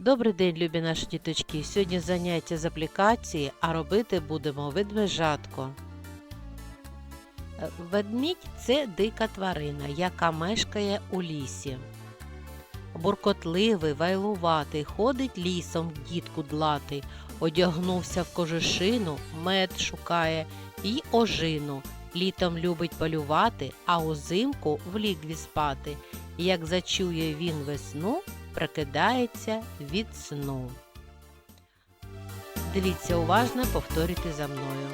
Добрий день, любі наші діточки. Сьогодні заняття з аплікації, а робити будемо ведмежатко. Ведмідь це дика тварина, яка мешкає у лісі. Буркотливий, вайлуватий, ходить лісом дід кудлатий, одягнувся в кожушину, мед шукає і ожину. Літом любить полювати, а узимку в лігві спати. Як зачує він весну, прокидається від сну. Дивіться уважно, повторюйте за мною.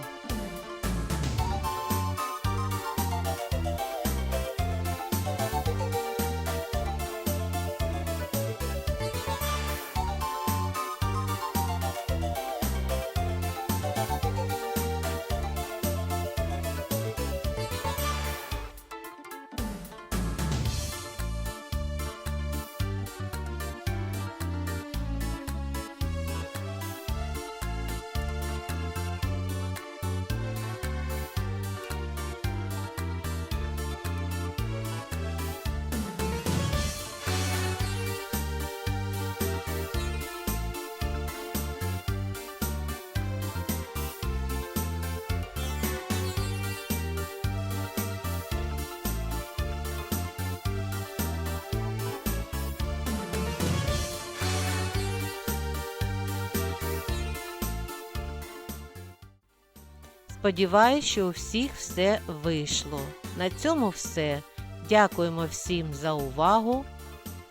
Сподіваюсь, що у всіх все вийшло. На цьому все. Дякуємо всім за увагу.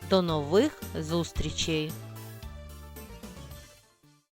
До нових зустрічей!